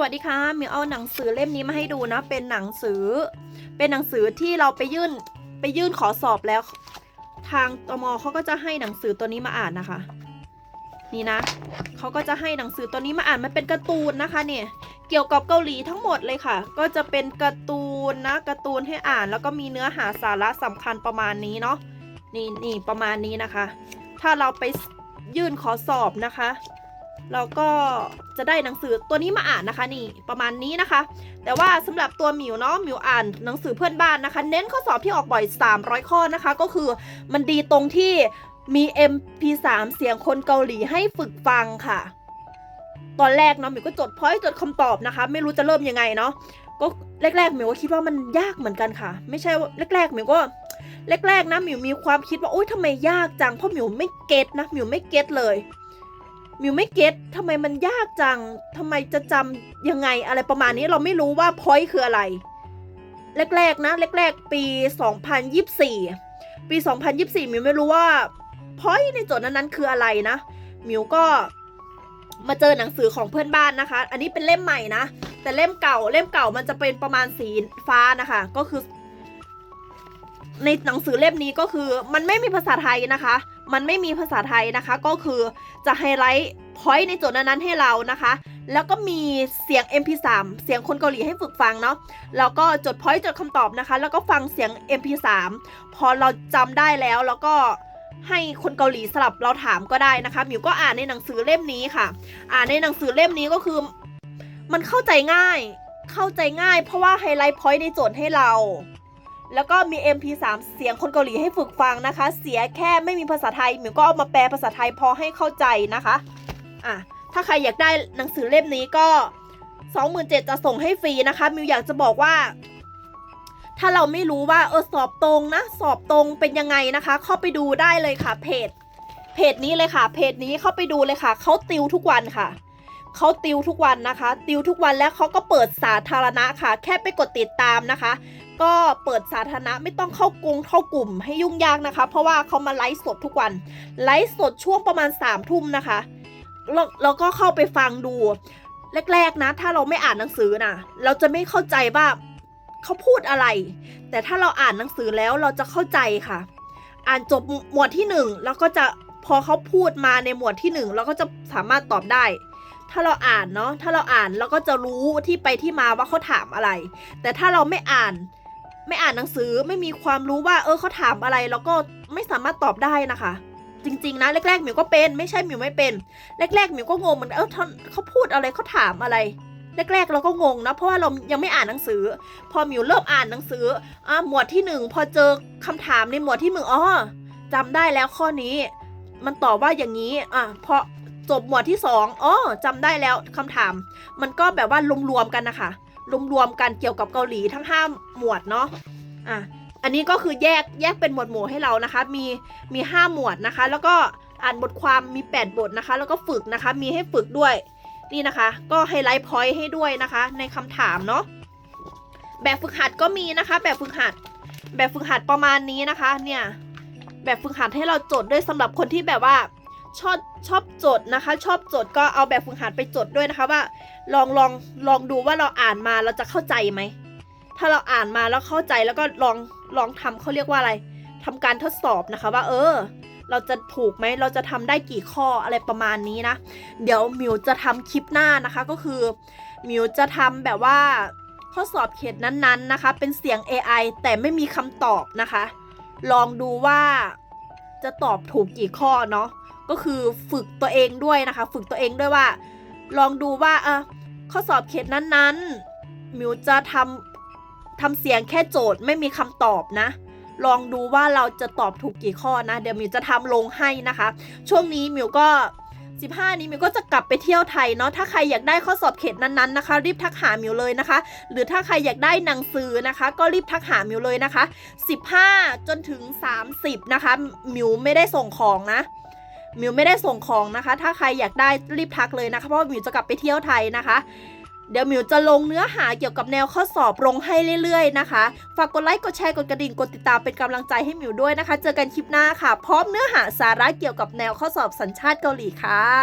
วัสดีค่ะมิวเอาหนังสือเล่มนี้มาให้ดูนะ เป็นหนังสือ เป็นหนังสือที่เราไปยื่นไปยื่นขอสอบแล้ว ทางตมเขาก็จะให้หนังสือตัวนี้มาอ่านนะคะ นี่นะเขาก็จะให้หนังสือตัวนี้มาอ่านมันเป็นการ์ตูนนะคะเนี่ยเกี่ยวกับเกาหลีทั้งหมดเลยค่ะ ก็จะเป็นการ์ตูนนะการ์ตูนให้อ่าน แล้วก็มีเนื้อหาสาระสำคัญประมาณนี้เนาะนี่นี่ประมาณนี้นะคะ ถ้าเราไปยื่นขอสอบนะคะ เราก็จะได้หนังสือตัวนี้มาอ่านนะคะนี่ประมาณนี้นะคะ แต่ว่าสำหรับตัวหมิวเนาะหมิวอ่านหนังสือเพื่อนบ้านนะคะ เน้นข้อสอบที่ออกบ่อย 300 ข้อนะคะ ก็คือมันดีตรงที่มี MP3 เสียงคนเกาหลีให้ฝึกฟังค่ะ ตอนแรกเนาะหมิวก็จดพอยจดคำตอบนะคะ ไม่รู้จะเริ่มยังไงเนาะก็แรกๆหมิวก็คิดว่ามันยากเหมือนกันค่ะ ไม่ใช่ว่าแรกๆหมิวก็แรกๆนะหมิวมีความคิดว่าโอ๊ยทำไมยากจังเพราะหมิวไม่เก็ตนะหมิวไม่เก็ตเลย มิวไม่เก็ตทำไมมันยากจังทำไมจะจำยังไงอะไรประมาณนี้เราไม่รู้ว่าพอยต์คืออะไร แรกๆนะ แรกๆ ปี 2024 ปี 2024 มิวไม่รู้ว่าพอยต์ในโจทย์นั้นๆคืออะไรนะ มิวก็มาเจอหนังสือของเพื่อนบ้านนะคะ อันนี้เป็นเล่มใหม่นะ แต่เล่มเก่า เล่มเก่ามันจะเป็นประมาณสีฟ้านะคะ ก็คือ ในหนังสือเล่มนี้ก็คือมันไม่มีภาษาไทยนะคะ มันไม่มีภาษาไทยนะคะ ก็คือจะไฮไลท์พอยต์ในโจทย์นั้นๆให้เรานะคะ แล้วก็มีเสียง MP3 เสียงคนเกาหลีให้ฝึกฟังเนาะ แล้วก็จดพอยต์จดคำตอบนะคะ แล้วก็ฟังเสียง MP3 พอเราจำได้แล้วแล้วก็ให้คนเกาหลีสลับเราถามก็ได้นะคะมิวก็อ่านในหนังสือเล่มนี้ค่ะ อ่านในหนังสือเล่มนี้ก็คือ มันเข้าใจง่าย เข้าใจง่าย เพราะว่าไฮไลท์พอยต์ในโจทย์ให้เรา แล้วก็มี MP3 เสียงคนเกาหลีให้ฝึกฟังนะคะ เสียแค่ไม่มีภาษาไทยหมิวก็เอามาแปลภาษาไทยพอให้เข้าใจนะคะอะถ้าใครอยากได้หนังสือเล่มนี้ก็ 27,000จะส่งให้ฟรีนะคะมิวอยากจะบอกว่า ถ้าเราไม่รู้ว่าเออสอบตรงนะ สอบตรงเป็นยังไงนะคะ เข้าไปดูได้เลยค่ะเพจ เพจนี้เลยค่ะ เพจนี้เข้าไปดูเลยค่ะเขาติวทุกวันค่ะเขาติวทุกวันนะคะ ติวทุกวันแล้วเขาก็เปิดสาธารณะค่ะ แค่ไปกดติดตามนะคะ ก็เปิดสาธารณะไม่ต้องเข้ากรงเข้ากลุ่มให้ยุ่งยากนะคะ เพราะว่าเขามาไลฟ์สดทุกวัน ไลฟ์สดช่วงประมาณ3ามทุ่มนะคะแล้วเราก็เข้าไปฟังดู แรก ๆ นะ ถ้าเราไม่อ่านหนังสือนะเราจะไม่เข้าใจว่าเขาพูดอะไร แต่ถ้าเราอ่านหนังสือแล้วเราจะเข้าใจค่ะ อ่านจบหมวดที่หนึ่งแล้วก็จะพอเขาพูดมาในหมวดที่หนึ่งเราก็จะสามารถตอบได้ถ้าเราอ่านเนาะ ถ้าเราอ่านเราก็จะรู้ที่ไปที่มาว่าเขาถามอะไร แต่ถ้าเราไม่อ่าน ไม่อ่านหนังสือไม่มีความรู้ว่า เออเขาถามอะไร แล้วก็ไม่สามารถตอบได้นะคะ จริง ๆ นะแรกๆหมิวก็เป็น ไม่ใช่หมิวไม่เป็น แรกๆหมิวก็งงเหมือนเออเขาพูดอะไรเขาถามอะไรแรกๆเราก็งงนะเพราะว่าเรายังไม่อ่านหนังสือ พอหมิวเริ่มอ่านหนังสืออ่าหมวดที่หนึ่งพอเจอคำถามในหมวดที่หนึ่งอ๋อจำได้แล้วข้อนี้ มันตอบว่าอย่างนี้อะพอจบหมวดที่สองอ๋อจำได้แล้วคำถาม มันก็แบบว่ารวมๆกันนะคะ รวมๆกันเกี่ยวกับเกาหลีทั้งห้าหมวดเนาะอะอันนี้ก็คือแยกแยกเป็นหมวดหมู่ให้เรานะคะ มีมีห้าหมวดนะคะ แล้วก็อ่านบทความมี 8 บทนะคะ แล้วก็ฝึกนะคะ มีให้ฝึกด้วยนี่นะคะ ก็ไฮไลท์พอยต์ให้ด้วยนะคะ ในคำถามเนาะแบบฝึกหัดก็มีนะคะ แบบฝึกหัด แบบฝึกหัดประมาณนี้นะคะ เนี่ยแบบฝึกหัดให้เราจดด้วยสำหรับคนที่แบบว่า ชอบชอบจดนะคะ ชอบจดก็เอาแบบฝึกหัดไปจดด้วยนะคะว่า ลองลองลองดูว่าเราอ่านมาเราจะเข้าใจไหมถ้าเราอ่านมาแล้วเข้าใจแล้วก็ลองลองทำเขาเรียกว่าอะไรทำการทดสอบนะคะว่า เออ เราจะถูกไหมเราจะทำได้กี่ข้ออะไรประมาณนี้นะ เดี๋ยวมิวจะทำคลิปหน้านะคะก็คือมิวจะทำแบบว่าข้อสอบเขตนั้นๆนะคะ เป็นเสียง AI แต่ไม่มีคำตอบนะคะ ลองดูว่าจะตอบถูกกี่ข้อเนาะ ก็คือฝึกตัวเองด้วยนะคะ ฝึกตัวเองด้วยว่า ลองดูว่าเออข้อสอบเขตนั้นๆมิวจะทำทำเสียงแค่โจทย์ไม่มีคำตอบนะ ลองดูว่าเราจะตอบถูกกี่ข้อนะ เดี๋ยวมิวจะทำลงให้นะคะ ช่วงนี้มิวก็ 15 นี้มิวก็จะกลับไปเที่ยวไทยเนาะถ้าใครอยากได้ข้อสอบเขตนั้นๆนะคะ รีบทักหามิวเลยนะคะ หรือถ้าใครอยากได้หนังสือนะคะ ก็รีบทักหามิวเลยนะคะ 15 จนถึง 30 นะคะมิวไม่ได้ส่งของนะ มิวไม่ได้ส่งของนะคะ ถ้าใครอยากได้รีบทักเลยนะคะเพราะมิวจะกลับไปเที่ยวไทยนะคะ เดี๋ยวมิวจะลงเนื้อหาเกี่ยวกับแนวข้อสอบลงให้เรื่อยๆนะคะ ฝากกดไลค์กดแชร์กดกระดิ่งกดติดตามเป็นกำลังใจให้มิวด้วยนะคะ เจอกันคลิปหน้าค่ะ พร้อมเนื้อหาสาระเกี่ยวกับแนวข้อสอบสัญชาติเกาหลีค่ะ